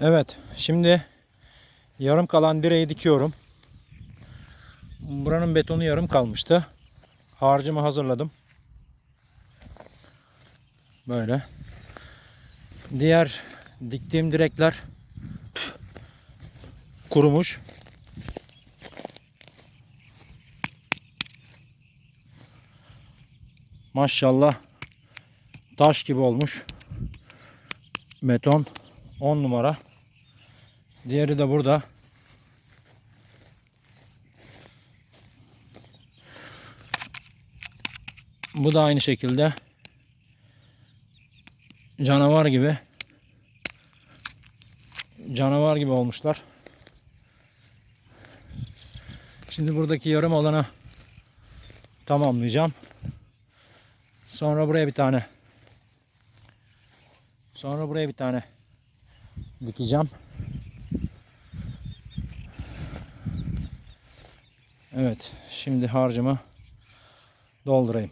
Evet, şimdi yarım kalan direği dikiyorum. Buranın betonu yarım kalmıştı. Harcımı hazırladım. Böyle. Diğer diktiğim direkler kurumuş. Maşallah taş gibi olmuş. Beton 10 numara. Diğeri de burada. Bu da aynı şekilde canavar gibi canavar gibi olmuşlar. Şimdi buradaki yarım alana tamamlayacağım. Sonra buraya bir tane sonra buraya bir tane dikeceğim. Evet, şimdi harcımı doldurayım.